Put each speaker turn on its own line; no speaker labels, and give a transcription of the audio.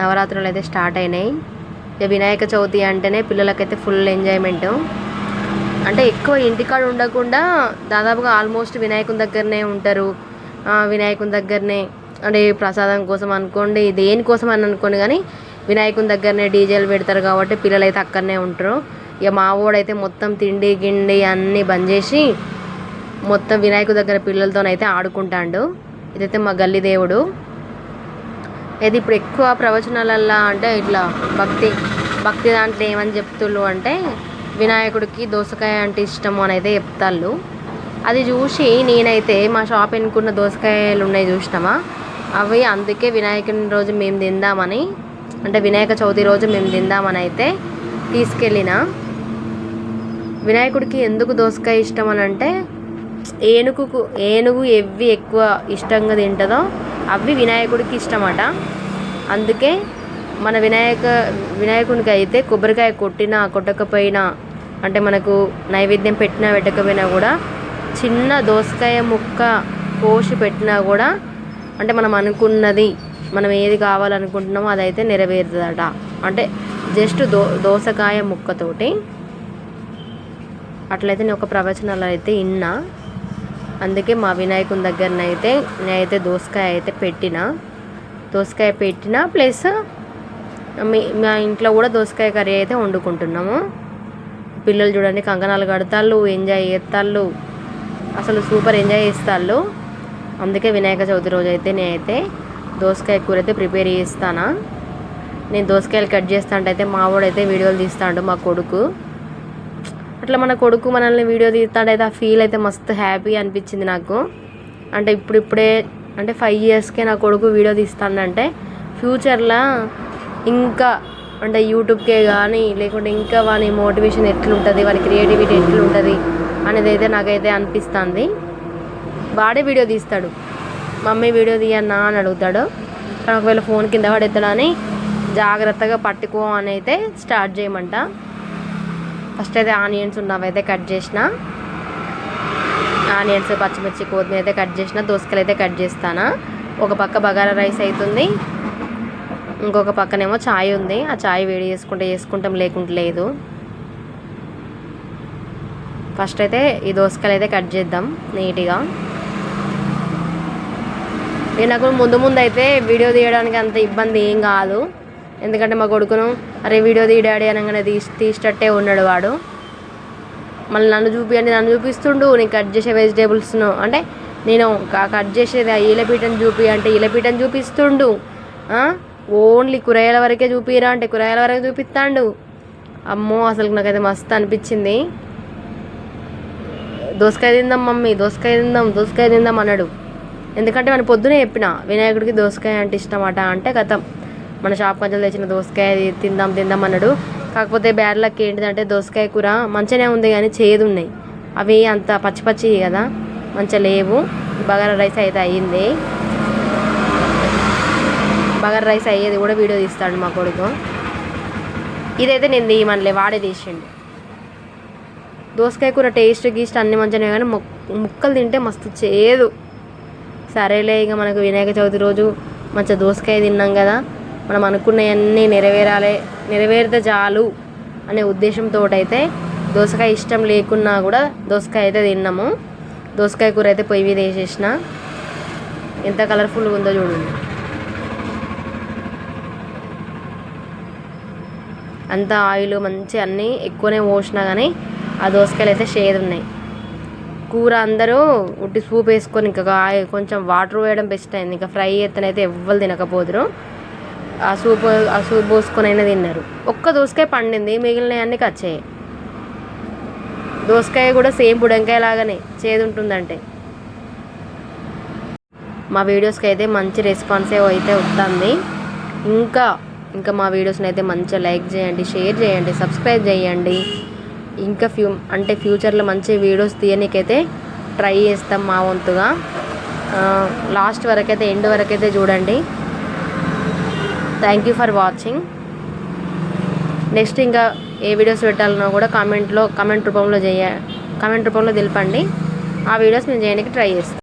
నవరాత్రులు అయితే స్టార్ట్ అయినాయి. ఇక వినాయక చవితి అంటేనే పిల్లలకైతే ఫుల్ ఎంజాయ్మెంట్ అంటే ఎక్కువ ఇంటికాడ ఉండకుండా దాదాపుగా ఆల్మోస్ట్ వినాయకుని దగ్గరనే ఉంటారు. వినాయకుని దగ్గరనే అంటే ప్రసాదం కోసం అనుకోండి దేనికోసం అని అనుకోండి కానీ వినాయకుని దగ్గరనే డీజేలు పెడతారు కాబట్టి పిల్లలు అయితే అక్కడనే ఉంటారు. ఇక మా వాడైతే మొత్తం తిండి గిండి అన్నీ బంద్ చేసి మొత్తం వినాయకుడి దగ్గర పిల్లలతోనైతే ఆడుకుంటాడు. ఇదైతే మా గల్లీ దేవుడు. ఇది ఇప్పుడు ఎక్కువ ప్రవచనాలల్లా అంటే ఇట్లా భక్తి భక్తి దాంట్లో ఏమని చెప్తుళ్ళు అంటే వినాయకుడికి దోసకాయ అంటే ఇష్టము అని అయితే చెప్తాళ్ళు. అది చూసి నేనైతే మా షాప్ ఎన్నుకున్న దోసకాయలు ఉన్నాయి చూసినామా అవి అందుకే వినాయకుని రోజు మేము తిందామని అంటే వినాయక చవితి రోజు మేము తిందామని అయితే తీసుకెళ్ళిన. వినాయకుడికి ఎందుకు దోసకాయ ఇష్టం అని అంటే ఏనుగుకు ఏనుగు ఎవి ఎక్కువ ఇష్టంగా తింటుందో అవి వినాయకుడికి ఇష్టమట. అందుకే మన వినాయక వినాయకునికి అయితే కొబ్బరికాయ కొట్టినా కొట్టకపోయినా అంటే మనకు నైవేద్యం పెట్టినా పెట్టకపోయినా కూడా చిన్న దోసకాయ ముక్క కోసి పెట్టినా కూడా అంటే మనం అనుకున్నది మనం ఏది కావాలనుకుంటున్నామో అదైతే నెరవేరుతుందట. అంటే జస్ట్ దో దోసకాయ ముక్కతోటి. అట్లయితే నేను ఒక ప్రవచనాలు అయితే విన్నా అందుకే మా వినాయకుని దగ్గరనైతే నేనైతే దోసకాయ అయితే పెట్టిన. దోసకాయ పెట్టిన ప్లస్ మీ మా ఇంట్లో కూడా దోసకాయ కర్రీ అయితే వండుకుంటున్నాము. పిల్లలు చూడండి కంకణాలు కడతాళ్ళు ఎంజాయ్ చేస్తాళ్ళు. అసలు సూపర్ ఎంజాయ్ చేస్తాళ్ళు. అందుకే వినాయక చవితి రోజు అయితే నేనైతే దోసకాయ కూర అయితే ప్రిపేర్ చేస్తానా. నేను దోసకాయలు కట్ చేస్తాంటే అయితే మా వాడైతే వీడియోలు తీస్తాడు మా కొడుకు. అట్లా మన కొడుకు మనల్ని వీడియో తీస్తాడైతే ఆ ఫీల్ అయితే మస్తు హ్యాపీ అనిపించింది నాకు. అంటే ఇప్పుడిప్పుడే అంటే ఫైవ్ ఇయర్స్కే నా కొడుకు వీడియో తీస్తాడంటే ఫ్యూచర్లో ఇంకా అంటే యూట్యూబ్కే కానీ లేకుంటే ఇంకా వాని మోటివేషన్ ఎట్లుంటుంది వాని క్రియేటివిటీ ఎట్లుంటుంది అనేది అయితే నాకైతే అనిపిస్తుంది. వాడే వీడియో తీస్తాడు. మమ్మీ వీడియో తీయన్నా అని అడుగుతాడు. కానీ ఒకవేళ ఫోన్ కింద పడేస్తాడని జాగ్రత్తగా పట్టుకో అని అయితే స్టార్ట్ చేయమంట. ఫస్ట్ అయితే ఆనియన్స్ ఉన్నవైతే కట్ చేసిన. ఆనియన్స్ పచ్చిమిర్చి కొత్తిమీర అయితే కట్ చేసిన. దోసకాయలు అయితే కట్ చేస్తానా. ఒక పక్క బగారా రైస్ అవుతుంది ఇంకొక పక్కనేమో చాయ్ ఉంది. ఆ చాయ్ వేడి చేసుకుంటే చేసుకుంటాం లేకుంటే లేదు. ఫస్ట్ అయితే ఈ దోసకాయలు అయితే కట్ చేద్దాం నీట్గా. నేను నాకు ముందు ముందు అయితే వీడియో తీయడానికి అంత ఇబ్బంది ఏం కాదు. ఎందుకంటే మా కొడుకును అరే వీడియో తీ డాడీ అనగానే తీసి తీసేటట్టే ఉన్నాడు వాడు. మళ్ళీ నన్ను చూపియండి నన్ను చూపిస్తుండు నేను కట్ చేసే వెజిటేబుల్స్ను అంటే నేను కట్ చేసేది ఆ ఈలపీటను చూపి అంటే ఈలపీటను చూపిస్తుండు. ఓన్లీ కూరగాయల వరకే చూపిరా అంటే కూరగాయల వరకే చూపిస్తాడు. అమ్మో అసలు నాకైతే మస్తు అనిపించింది. దోసకాయ తిందాం మమ్మీ దోసకాయ తిందాం దోసకాయ తిందాం అన్నాడు. ఎందుకంటే మన పొద్దునే చెప్పిన వినాయకుడికి దోసకాయ అంటే ఇష్టమట అంటే గతం మన షాప్ కొంచెం తెచ్చిన దోసకాయ తిందాం తిందాం అన్నాడు. కాకపోతే బ్యాడ్ లక్ ఏంటిదంటే దోసకాయ కూర మంచిగానే ఉంది కానీ చేదు ఉన్నాయి. అవి అంత పచ్చి పచ్చి కదా మంచిగా లేవు. బగారా రైస్ అయితే అయ్యింది. బగారా రైస్ అయ్యేది కూడా వీడియో తీస్తాడు మా కొడుకు. ఇదైతే నేను తీయమనిలే వాడే తీసిండు. దోసకాయ కూర టేస్ట్ గీస్ట్ అన్ని మంచిగానే కానీ ముక్కలు తింటే మస్తు చేదు. సరేలే ఇక మనకు వినాయక చవితి రోజు మంచిగా దోసకాయ తిన్నాం కదా. మనం అనుకున్నవన్నీ నెరవేరాలి నెరవేరితే చాలు అనే ఉద్దేశంతో అయితే దోసకాయ ఇష్టం లేకున్నా కూడా దోసకాయ అయితే తిన్నాము. దోసకాయ కూర అయితే పొయ్యి మీద వేసేసిన. ఎంత కలర్ఫుల్గా ఉందో చూడండి. అంత ఆయిల్ మంచి అన్నీ ఎక్కువనే పోసినా కానీ ఆ దోసకాయలు అయితే షేర్ ఉన్నాయి కూర అందరూ ఉట్టి సూప్ వేసుకొని ఇంకా కొంచెం వాటర్ వేయడం బెస్ట్ అయింది. ఇంకా ఫ్రై అయితే ఎవ్వరు తినకపోదురు. ఆ సూప్ ఆ సూప్ పోసుకొనైనా అయినా తిన్నారు. ఒక్క దోసకాయ పండింది మిగిలినవన్నీ కచ్చాయి దోసకాయ కూడా సేమ్ బుడంకాయ లాగానే చేదు ఉంటుందంటే మా వీడియోస్కి అయితే మంచి రెస్పాన్సే అయితే వస్తుంది ఇంకా ఇంకా మా వీడియోస్ని అయితే మంచిగా లైక్ చేయండి షేర్ చేయండి సబ్స్క్రైబ్ చేయండి. ఇంకా ఫ్యూ అంటే ఫ్యూచర్లో మంచి వీడియోస్ తీయనీకైతే ట్రై చేస్తాం మా వంతుగా. లాస్ట్ వరకైతే ఎండ్ వరకైతే చూడండి. Thank you for watching. Next ఇంకా ఏ వీడియోస్ పెట్టాలన్నా కూడా కామెంట్లో కామెంట్ రూపంలో చేయ కామెంట్ రూపంలో తెలపండి. ఆ వీడియోస్ మేము చేయడానికి ట్రై చేస్తాను